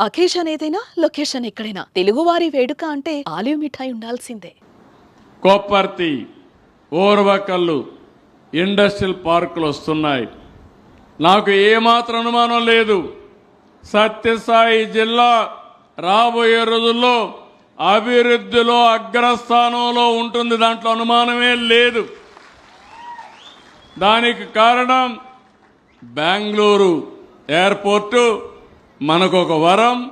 Occasion ఏదైనా location ఎక్కడైనా. తెలుగువారి వేడుక అంటే ఆలివ్ మిఠాయి ఉండాల్సిందే. కొప్పర్తి ఓర్వకల్లు ఇండస్ట్రియల్ పార్కులు వస్తున్నాయి. నాకు ఏమాత్రం అనుమానం లేదు. సత్యసాయి జిల్లా రాబోయే రోజుల్లో అభివృద్ధిలో అగ్రస్థానంలో ఉంటుంది. దాంట్లో అనుమానమే లేదు. దానికి కారణం బెంగళూరు ఎయిర్పోర్టు మనకు ఒక వరం.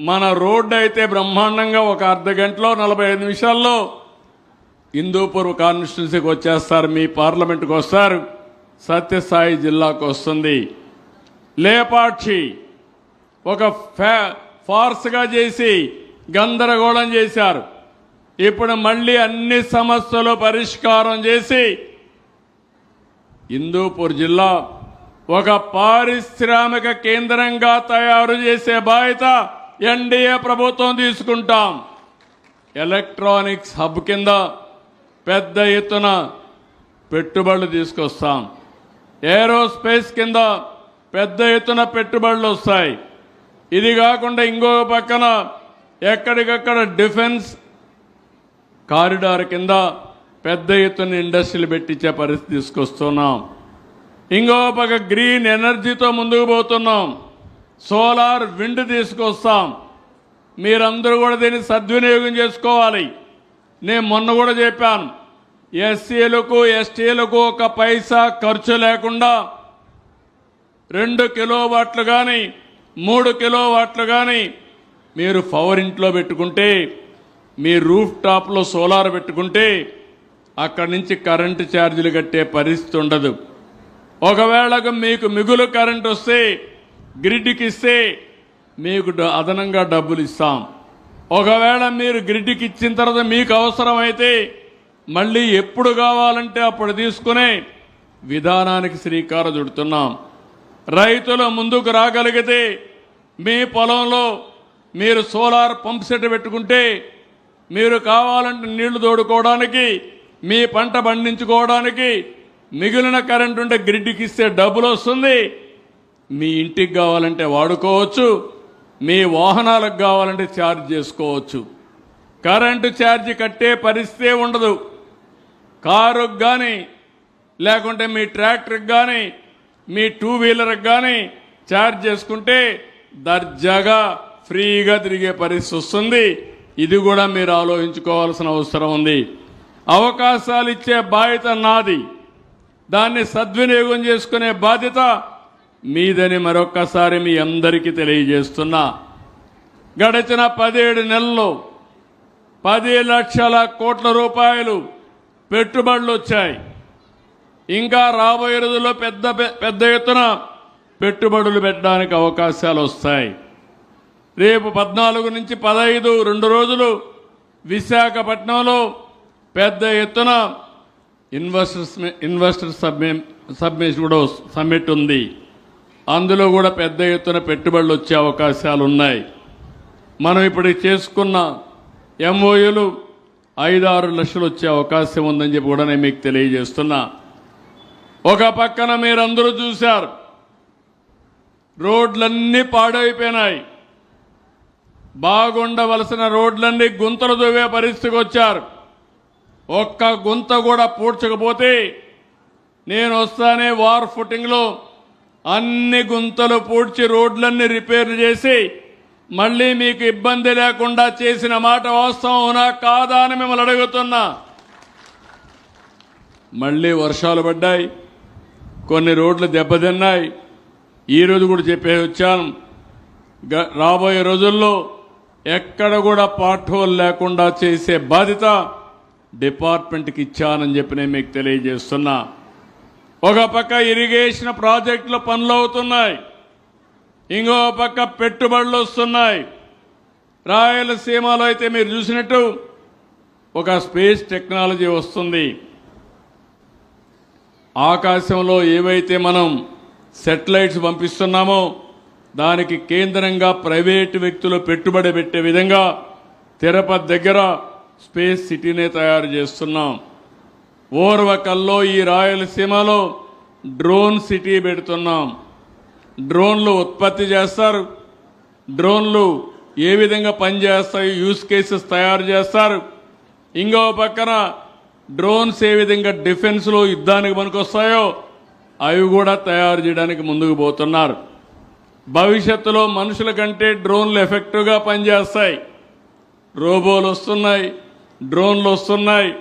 మన రోడ్డు అయితే బ్రహ్మాండంగా ఒక అర్ధ గంటలో నలభై ఐదు నిమిషాల్లో హిందూపూర్వ కాన్స్టిట్యున్సీకి వచ్చేస్తారు. మీ పార్లమెంట్కి వస్తారు. సత్యసాయి జిల్లాకు వస్తుంది. లేపాక్షి ఒక ఫే ఫార్స్గా చేసి గందరగోళం చేశారు. ఇప్పుడు మళ్ళీ అన్ని సమస్యలు పరిష్కారం చేసి హిందూపూర్ జిల్లా ఒక పారిశ్రామిక కేంద్రంగా తయారు చేసే బాధ్యత ఎన్డీఏ ప్రభుత్వం తీసుకుంటాం. ఎలక్ట్రానిక్స్ హబ్ కింద పెద్ద ఎత్తున పెట్టుబడులు తీసుకొస్తాం. ఏరోస్పేస్ కింద పెద్ద ఎత్తున పెట్టుబడులు వస్తాయి. ఇది కాకుండా ఇంకో పక్కన ఎక్కడికక్కడ డిఫెన్స్ కారిడార్ కింద పెద్ద ఎత్తున ఇండస్ట్రీలు పెట్టించే పరిస్థితి తీసుకొస్తున్నాం. ఇంకో పక్క గ్రీన్ ఎనర్జీతో ముందుకు పోతున్నాం. సోలార్ విండ్ తీసుకొస్తాం. మీరందరూ కూడా దీన్ని సద్వినియోగం చేసుకోవాలి. నేను మొన్న కూడా చెప్పాను. ఎస్సీలకు ఎస్టీలకు ఒక పైసా ఖర్చు లేకుండా రెండు కిలో వాట్లు కానీ మూడు కిలో వాట్లు కానీ మీరు పవర్ ఇంట్లో పెట్టుకుంటే మీ రూఫ్ టాప్లో సోలార్ పెట్టుకుంటే అక్కడి నుంచి కరెంటు ఛార్జీలు కట్టే పరిస్థితి ఉండదు. ఒకవేళ మీకు మిగులు కరెంట్ వస్తే గ్రిడ్కి ఇస్తే మీకు డ- అదనంగా డబ్బులు ఇస్తాం. ఒకవేళ మీరు గ్రిడ్కి ఇచ్చిన తర్వాత మీకు అవసరమైతే మళ్ళీ ఎప్పుడు కావాలంటే అప్పుడు తీసుకునే విధానానికి శ్రీకారం చుడుతున్నాం. రైతులు ముందుకు రాగలిగితే మీ పొలంలో మీరు సోలార్ పంప్ సెట్ పెట్టుకుంటే మీరు కావాలంటే నీళ్ళు తోడుకోవడానికి మీ పంట పండించుకోవడానికి మిగిలిన కరెంట్ ఉంటే గ్రిడ్కి ఇస్తే డబ్బులు వస్తుంది. మీ ఇంటికి కావాలంటే వాడుకోవచ్చు. మీ వాహనాలకు కావాలంటే ఛార్జ్ చేసుకోవచ్చు. కరెంటు ఛార్జ్ కట్టే పరిస్థితే ఉండదు. కారుకు కానీ లేకుంటే మీ ట్రాక్టర్కి కానీ మీ టూ వీలర్కి కానీ ఛార్జ్ చేసుకుంటే దర్జాగా ఫ్రీగా తిరిగే పరిస్థితి వస్తుంది. ఇది కూడా మీరు ఆలోచించుకోవాల్సిన అవసరం ఉంది. అవకాశాలు ఇచ్చే బాధ్యత నాది. దాన్ని సద్వినియోగం చేసుకునే బాధ్యత మీదని మరొక్కసారి మీ అందరికీ తెలియజేస్తున్నా. గడిచిన పదిహేడు నెలల్లో పది లక్షల కోట్ల రూపాయలు పెట్టుబడులు వచ్చాయి. ఇంకా రాబోయే రోజుల్లో పెద్ద పెద్ద ఎత్తున పెట్టుబడులు పెట్టడానికి అవకాశాలు వస్తాయి. రేపు పద్నాలుగు నుంచి పదహైదు రెండు రోజులు విశాఖపట్నంలో పెద్ద ఎత్తున ఇన్వెస్టర్స్ ఇన్వెస్టర్ సబ్మి సబ్మిట్ కూడా సబ్మిట్ సమ్మిట్ ఉంది. అందులో కూడా పెద్ద ఎత్తున పెట్టుబడులు వచ్చే అవకాశాలు ఉన్నాయి. మనం ఇప్పుడు చేసుకున్న ఎంఓయూలు ఐదారు లక్షలు వచ్చే అవకాశం ఉందని చెప్పి కూడా నేను మీకు తెలియజేస్తున్నా. ఒక పక్కన మీరందరూ చూశారు. రోడ్లన్నీ పాడైపోయినాయి. బాగుండవలసిన రోడ్లన్నీ గుంతలు దువ్వే పరిస్థితికి వచ్చారు. ఒక్క గుంత కూడా పూడ్చకపోతే నేను వస్తానే వార్ ఫుటింగ్లో అన్ని గుంతలు పూడ్చి రోడ్లన్నీ రిపేర్ చేసి మళ్ళీ మీకు ఇబ్బంది లేకుండా చేసిన మాట వాస్తవం అవునా కాదా అని మిమ్మల్ని అడుగుతున్నా. మళ్ళీ వర్షాలు పడ్డాయి కొన్ని రోడ్లు దెబ్బతిన్నాయి. ఈరోజు కూడా చెప్పే వచ్చాను గ- రాబోయే రోజుల్లో ఎక్కడ కూడా పాఠోలు లేకుండా చేసే బాధ్యత డిపార్ట్మెంట్కి ఇచ్చానని చెప్పి నేను మీకు తెలియజేస్తున్నా. ఒక పక్క ఇరిగేషన్ ప్రాజెక్టులు పనులు అవుతున్నాయి ఇంకో పక్క పెట్టుబడులు వస్తున్నాయి. రాయలసీమలో అయితే మీరు చూసినట్టు ఒక స్పేస్ టెక్నాలజీ వస్తుంది. ఆకాశంలో ఏవైతే మనం సెటిలైట్స్ పంపిస్తున్నామో దానికి కేంద్రంగా ప్రైవేటు వ్యక్తులు పెట్టుబడి పెట్టే విధంగా తిరుపతి దగ్గర స్పేస్ సిటీనే తయారు చేస్తున్నాం. ఓర్వకల్లో ఈ రాయలసీమలో డ్రోన్ సిటీ పెడుతున్నాం. డ్రోన్లు ఉత్పత్తి చేస్తారు. డ్రోన్లు ఏ విధంగా పనిచేస్తాయి యూస్ కేసెస్ తయారు చేస్తారు. ఇంకో పక్కన డ్రోన్స్ ఏ విధంగా డిఫెన్స్లో యుద్ధానికి పనికొస్తాయో అవి కూడా తయారు చేయడానికి ముందుకు పోతున్నారు. భవిష్యత్తులో మనుషుల కంటే డ్రోన్లు ఎఫెక్టివ్గా పనిచేస్తాయి. రోబోలు వస్తున్నాయి. డ్రోన్లు వస్తున్నాయి.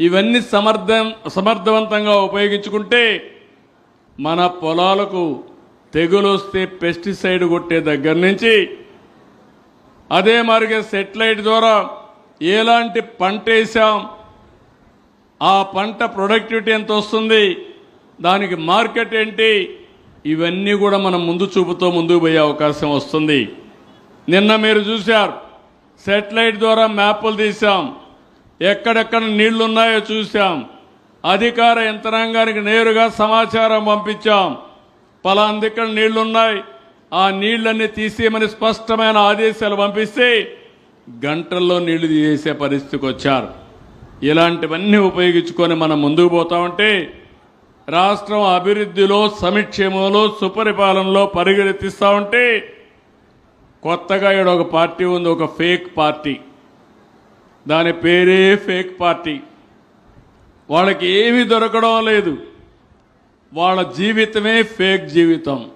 ఇవన్నీ సమర్థం సమర్థవంతంగా ఉపయోగించుకుంటే మన పొలాలకు తెగులు వస్తే పెస్టిసైడ్ కొట్టే దగ్గర నుంచి అదే మరిగే సెటిలైట్ ద్వారా ఎలాంటి పంట వేసాం ఆ పంట ప్రొడక్టివిటీ ఎంత వస్తుంది దానికి మార్కెట్ ఏంటి ఇవన్నీ కూడా మనం ముందు చూపుతో ముందుకు పోయే అవకాశం వస్తుంది. నిన్న మీరు చూశారు సెటిలైట్ ద్వారా మ్యాప్లు తీసాం ఎక్కడెక్కడ నీళ్ళున్నాయో చూశాం. చూసాం అధికార యంత్రాంగానికి నేరుగా సమాచారం పంపించాం. పలాందిక్కడ నీళ్ళున్నాయి. ఆ నీళ్ళన్నీ తీసేయమని స్పష్టమైన ఆదేశాలు పంపిస్తే గంటల్లో నీళ్ళు తీసే పరిస్థితికి వచ్చారు. ఇలాంటివన్నీ ఉపయోగించుకొని మనం ముందుకు పోతా ఉంటే రాష్ట్రం అభివృద్ధిలో సమిక్షేమంలో సుపరిపాలనలో పరిగెత్తిస్తూ ఉంటే కొత్తగా ఇక్కడ ఒక పార్టీ ఉంది ఒక ఫేక్ పార్టీ. దాని పేరే ఫేక్ పార్టీ. వాళ్ళకి ఏమీ దొరకడం లేదు. వాళ్ళ జీవితమే ఫేక్ జీవితం.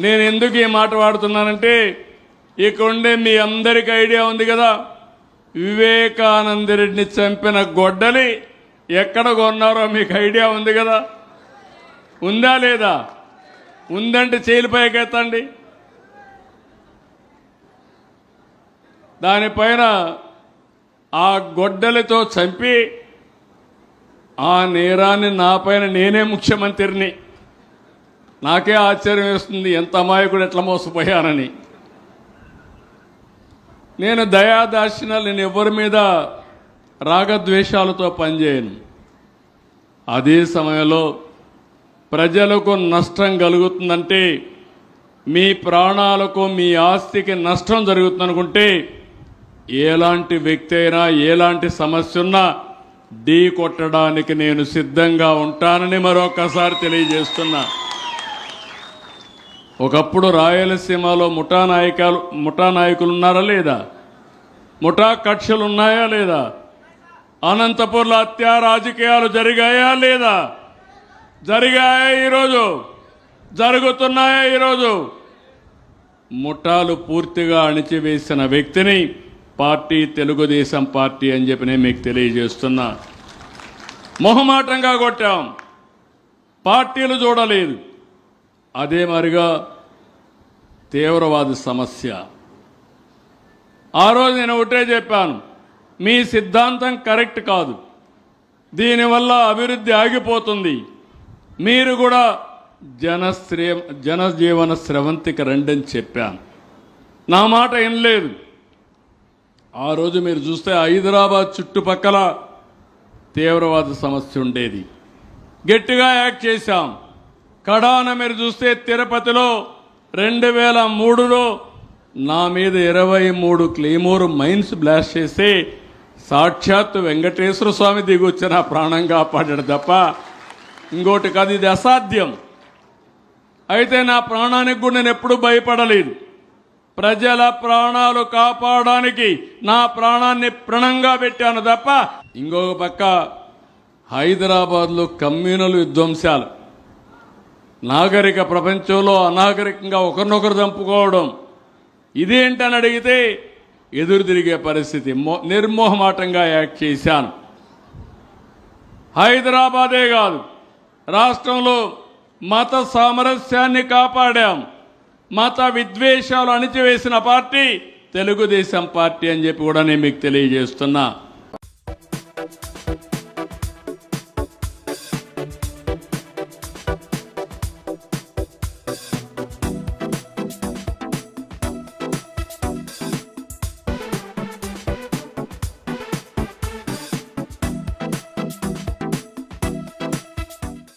నేను ఎందుకు ఈ మాట వాడుతున్నానంటే ఇక్కడ ఉండే మీ అందరికి ఐడియా ఉంది కదా. వివేకానంద రెడ్డిని చంపిన గొడ్డలి ఎక్కడ కొన్నారో మీకు ఐడియా ఉంది కదా. ఉందా లేదా? ఉందంటే చేయిలు పైకెత్తండి. దానిపైన ఆ గొడ్డలితో చంపి ఆ నేరాన్ని నాపైన నేనే ముఖ్యమంత్రిని. నాకే ఆశ్చర్యం వేస్తుంది ఎంత అమాయకుడు ఎట్లా మోసపోయానని నేను దయాదాక్షిణాలు నేను ఎవరి మీద రాగద్వేషాలతో పనిచేయను. అదే సమయంలో ప్రజలకు నష్టం కలుగుతుందంటే మీ ప్రాణాలకు మీ ఆస్తికి నష్టం జరుగుతుందనుకుంటే ఎలాంటి వ్యక్తి అయినా ఎలాంటి సమస్య ఉన్నా ఢీ కొట్టడానికి నేను సిద్ధంగా ఉంటానని మరొకసారి తెలియజేస్తున్నా. ఒకప్పుడు రాయలసీమలో ముఠా నాయకాలు ముఠా నాయకులు ఉన్నారా లేదా? ముఠా కక్షలు ఉన్నాయా లేదా? అనంతపూర్లో హత్య రాజకీయాలు జరిగాయా లేదా? జరిగాయా ఈరోజు? జరుగుతున్నాయా ఈరోజు? ముఠాలు పూర్తిగా అణిచివేసిన వ్యక్తిని పార్టీ తెలుగుదేశం పార్టీ అని చెప్పి నేను మీకు తెలియజేస్తున్నా. మొహమాటంగా కొట్టాం. పార్టీలు చూడలేదు. అదే మరిగా తీవ్రవాద సమస్య. ఆ రోజు నేను ఒకటే చెప్పాను. మీ సిద్ధాంతం కరెక్ట్ కాదు. దీనివల్ల అభివృద్ధి ఆగిపోతుంది. మీరు కూడా జనశ్రే జనజీవన స్రవంతికి రండని చెప్పాను. నా మాట ఏం లేదు ఆ రోజు మీరు చూస్తే హైదరాబాద్ చుట్టుపక్కల తీవ్రవాద సమస్య ఉండేది. గట్టిగా యాక్ట్ చేశాం. కడాన మీరు చూస్తే తిరుపతిలో రెండు వేల మూడులో నా మీద ఇరవై మూడు క్లేమోర్ మైన్స్ బ్లాస్ట్ చేస్తే సాక్షాత్ వెంకటేశ్వర స్వామి దిగొచ్చి నా ప్రాణం కాపాడాడు తప్ప ఇంకోటి కాదు ఇది అసాధ్యం. అయితే నా ప్రాణానికి కూడా నేను ఎప్పుడూ భయపడలేదు. ప్రజల ప్రాణాలు కాపాడడానికి నా ప్రాణాన్ని ప్రణంగా పెట్టాను తప్ప ఇంకొక పక్క హైదరాబాద్లో కమ్యూనల్ విధ్వంసాలు నాగరిక ప్రపంచంలో అనాగరికంగా ఒకరినొకరు చంపుకోవడం ఇదేంటని అడిగితే ఎదురు తిరిగే పరిస్థితి మో- నిర్మోహమాటంగా యాక్ట్ చేశాను. హైదరాబాదే కాదు రాష్ట్రంలో మత సామరస్యాన్ని కాపాడాం మత విద్వేషాలు అణిచివేసిన పార్టీ తెలుగుదేశం పార్టీ అని చెప్పి కూడా నేను మీకు తెలియజేస్తున్నా.